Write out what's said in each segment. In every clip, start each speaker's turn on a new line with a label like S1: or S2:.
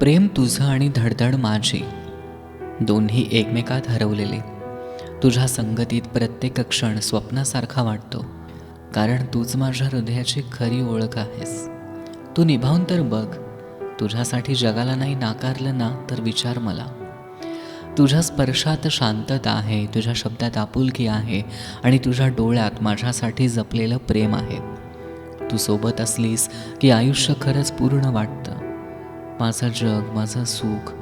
S1: प्रेम तुझं आणि धडधड माझी. दोन्ही एकमेकात हरवलेले. तुझ्या संगतीत प्रत्येक क्षण स्वप्नासारखा वाटतो. कारण तूच माझ्या हृदयाची खरी ओळख आहेस. तू निभावून तर बघ. तुझ्यासाठी जगाला नाही नाकारलं ना तर विचार मला. तुझ्या स्पर्शात शांतता आहे तुझ्या शब्दात आपुलकी आहे आणि तुझ्या डोळ्यात माझ्यासाठी जपलेलं प्रेम आहे. तू सोबत असलीस की आयुष्य खरंच पूर्ण वाटतं. माझं जग माझा सुख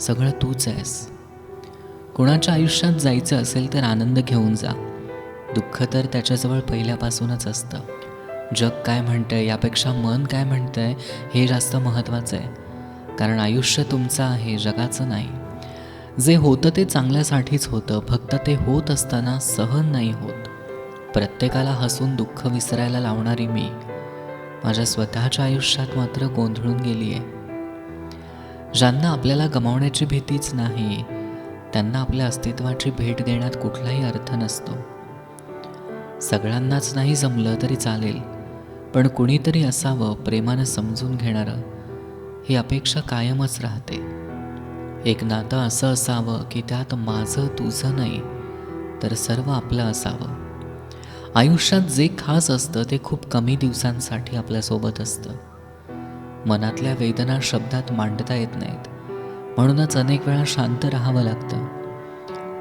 S1: सगळं तूच आहेस. कोणाच्या आयुष्यात जायचं असेल तर आनंद घेऊन जा. दुःख तर त्याच्याजवळ पहिल्यापासूनच असतं. जग काय म्हणतंय यापेक्षा मन काय म्हणतंय हे जास्त महत्त्वाचं आहे. कारण आयुष्य तुमचं आहे जगाचं नाही. जे होतं ते चांगल्यासाठीच होतं फक्त ते होत असताना सहन नाही होत. प्रत्येकाला हसून दुःख विसरायला लावणारी मी माझ्या स्वतःच्या आयुष्यात मात्र गोंधळून गेली आहे ज्यांना आपल्याला गमावण्याची भीतीच नाही त्यांना आपल्या अस्तित्वाची भेट देण्यात कुठलाही अर्थ नसतो. सगळ्यांनाच नाही जमलं तरी चालेल पण कुणीतरी असावं प्रेमानं समजून घेणारं ही अपेक्षा कायमच राहते. एक नातं असं असावं की त्यात माझं तुझं नाही तर सर्व आपलं असावं. आयुष्यात जे खास असतं ते खूप कमी दिवसांसाठी आपल्यासोबत असतं. मनातल्या वेदना शब्दात मांडता येत नाहीत. म्हणूनच अनेक वेळा शांत राहावं लागतं.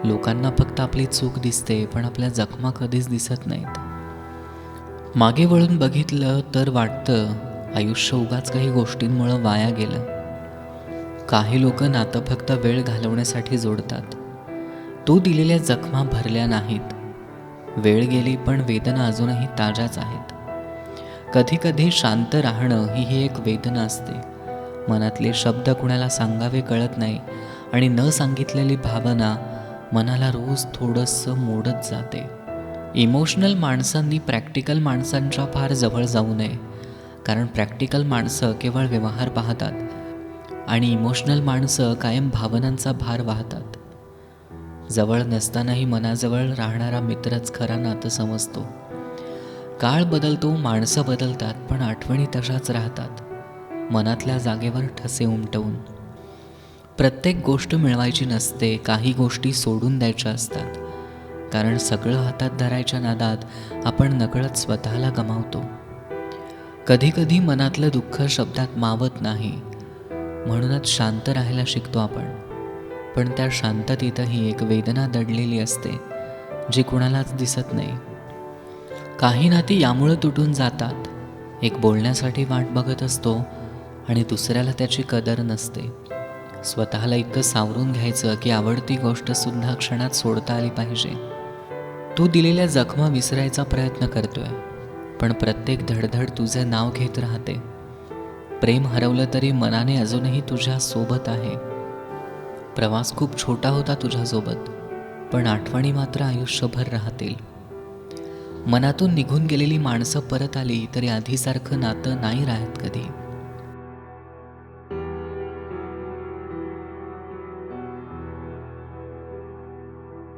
S1: लोकांना फक्त आपली चूक दिसते पण आपल्या जखमा कधीच दिसत नाहीत. मागे वळून बघितलं तर वाटतं आयुष्य उगाच काही गोष्टींमुळं वाया गेलं. काही लोक नातं फक्त वेळ घालवण्यासाठी जोडतात. तो दिलेल्या जखमा भरल्या नाहीत. वेळ गेली पण वेदना अजूनही ताज्याच आहेत. कधीकधी शांत राहणं ही ही एक वेदना असते. मनातले शब्द कुणाला सांगावे कळत नाही आणि न सांगितलेली भावना मनाला रोज थोडंसं मोडत जाते. इमोशनल माणसांनी प्रॅक्टिकल माणसांच्या फार जवळ जाऊ नये. कारण प्रॅक्टिकल माणसं केवळ व्यवहार पाहतात आणि इमोशनल माणसं कायम भावनांचा भार वाहतात. जवळ नसतानाही मनाजवळ राहणारा मित्रच खरा नातं समजतो. काळ बदलतो माणसं बदलतात पण आठवणी तशाच राहतात. मनातल्या जागेवर ठसे उमटवून. प्रत्येक गोष्ट मिळवायची नसते काही गोष्टी सोडून द्यायच्या असतात. कारण सगळं हातात धरायच्या नादात आपण नकळत स्वतःला गमावतो. कधीकधी मनातलं दुःख शब्दात मावत नाही. म्हणूनच शांत राहायला शिकतो आपण. पण त्या शांततेतही एक वेदना दडलेली असते जी कुणालाच दिसत नाही. काही नाती यामुळं तुटून जातात. एक बोलण्यासाठी वाट बघत असतो आणि दुसऱ्याला त्याची कदर नसते. स्वतःला इतकं सावरून घ्यायचं की आवडती गोष्टसुद्धा क्षणात सोडता आली पाहिजे. तू दिलेल्या जखमा विसरायचा प्रयत्न करतोय पण प्रत्येक धडधड तुझे नाव घेत राहते. प्रेम हरवलं तरी मनाने अजूनही तुझ्या सोबत आहे. प्रवास खूप छोटा होता तुझ्यासोबत पण आठवणी मात्र आयुष्यभर राहतील. मनातून निघून गेलेली माणसं परत आली तरी आधीसारखं नातं नाही राहत कधी.